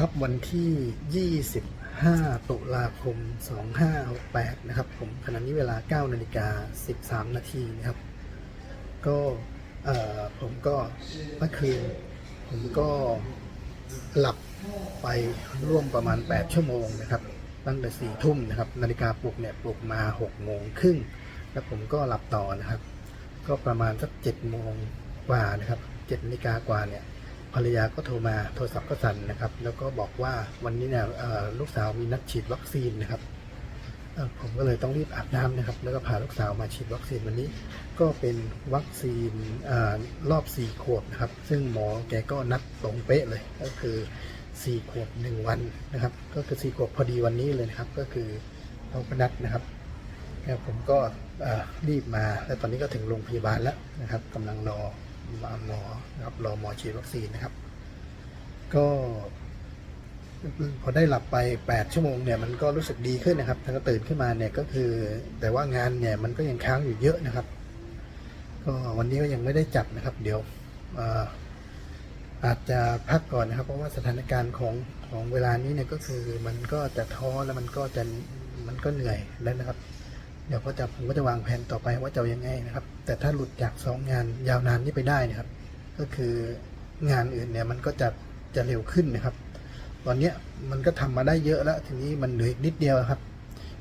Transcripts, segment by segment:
ครับวันที่ 25 ตุลาคม 2568 นะครับ ผมขณะนี้เวลา 9 นาฬิกา 13 นาทีนะครับ ก็ผมก็เมื่อคืน ผมก็หลับไปร่วมประมาณ 8 ชั่วโมงนะครับ ตั้งแต่ 4 ทุ่มนะครับ นาฬิกาปลุกเนี่ยปลุกมา 6 โมงครึ่ง แล้วผมก็หลับต่อนะครับ ก็ประมาณสัก 7 โมงกว่านะครับ 7 นาฬิกากว่าเนี่ย ภรรยาก็โทรมาโทรศัพท์ก็สั่นนะครับ แล้วก็บอกว่าวันนี้เนี่ยลูกสาวมีนัดฉีดวัคซีนนะครับผมก็เลยต้องรีบอาบน้ำนะครับ แล้วก็พาลูกสาวมาฉีดวัคซีนวันนี้ ก็เป็นวัคซีนอรอบ 4 ขวบนะครับ ซึ่งหมอแกก็นัดตรงเป๊ะเลยก็คือ 4 ขวบ 1 วันนะครับ ก็คือ 4 ขวบพอดีวันนี้เลยนะครับ ก็คือเขาก็นัดนะครับแล้วผมก็รีบมา แล้วตอนนี้ก็ถึงโรงพยาบาลแล้วนะครับกำลังรอ หมอนะครับรอหมอฉีดวัคซีนนะครับ ก็พอได้หลับไป 8 ชั่วโมงเนี่ยมันก็รู้สึกดีขึ้นนะครับ ถ้าก็ตื่นขึ้นมาเนี่ยก็คือ แต่ว่างานเนี่ยมันก็ยังค้างอยู่เยอะนะครับ ก็วันนี้ก็ยังไม่ได้จับนะครับ เดี๋ยวอาจจะพักก่อนนะครับ เพราะว่าสถานการณ์ของของเวลานี้เนี่ยก็คือมันก็จะท้อแล้วมันก็จะมันก็เหนื่อยแล้วนะครับ เดี๋ยวก็จะผมก็จะวางแผนต่อไปว่าจะยังไงนะครับ แต่ถ้าหลุดจากสองงานยาวนานนี้ไปได้นะครับ ก็คืองานอื่นเนี่ยมันก็จะจะเร็วขึ้นนะครับ ตอนเนี้ยมันก็ทำมาได้เยอะแล้ว ทีนี้มันเหลืออีกนิดเดียวครับ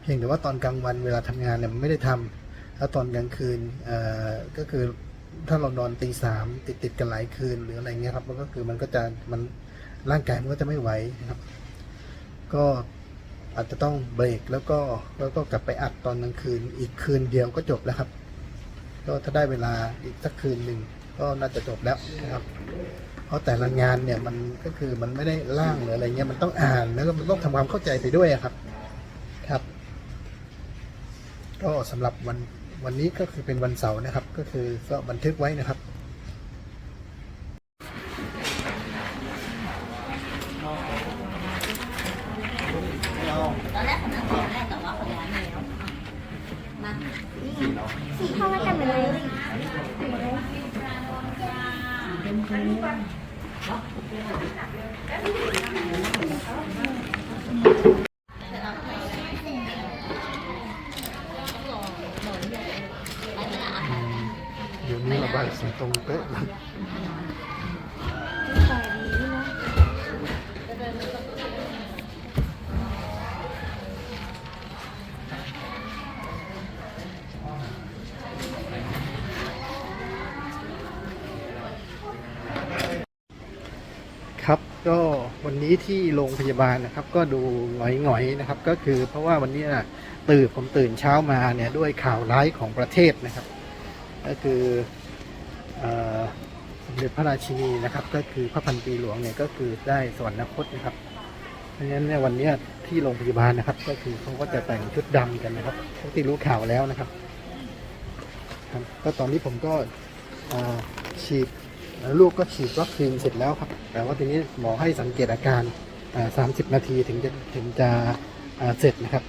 เพียงแต่ว่าตอนกลางวันเวลาทำงานเนี่ยมันไม่ได้ทำแล้วตอนกลางคืนเอ่อก็คือถ้าเรานอนตีสามติดติดกันหลายคืนหรืออะไรเงี้ยครับมันก็คือมันก็จะมันร่างกายมันก็จะไม่ไหวนะครับ ก็ อาจจะต้องเบรกแล้วก็แล้วก็กลับไปอัดตอนกลางคืน อีกคืนเดียวก็จบแล้วครับ ก็ถ้าได้เวลาอีกสักคืนหนึ่งก็น่าจะจบแล้วนะครับ เพราะแต่ละงานเนี่ยมันก็คือมันไม่ได้ล่างหรืออะไรเงี้ยมันต้องอ่านแล้วก็มันต้องทำความเข้าใจไปด้วยครับ ครับ ก็สำหรับวันวันนี้ก็คือเป็นวันเสาร์นะครับ ก็คือก็บันทึกไว้นะครับ ตอนแรกผมนั่งตอนแรกแต่ว่าเขาย้ายมาแล้วมา สีเข้ามากันเลย เดี๋ยวนี้ระบ ก็วันนี้ที่โรงพยาบาลนะครับ ก็ดูหงอยๆนะครับ ก็คือเพราะว่าวันนี้นะตื่นผมตื่นเช้ามาเนี่ยด้วยข่าวร้ายของประเทศนะครับ ก็คือเอ่อสมเด็จพระราชินีนะครับ ก็คือพระพันปีหลวงเนี่ยก็คือได้สวรรคตนะครับ เพราะฉะนั้นเนี่ยวันนี้ที่โรงพยาบาลนะครับ ก็คือเขาก็จะแต่งชุดดำกันนะครับปกติรู้ข่าวแล้วนะครับ ก็ตอนนี้ผมก็ฉีด แล้วลูกก็ฉีดวัคซีนเสร็จแล้วครับ แต่ว่าทีนี้หมอให้สังเกตอาการ 30 นาทีถึงจะถึงจะเสร็จนะครับ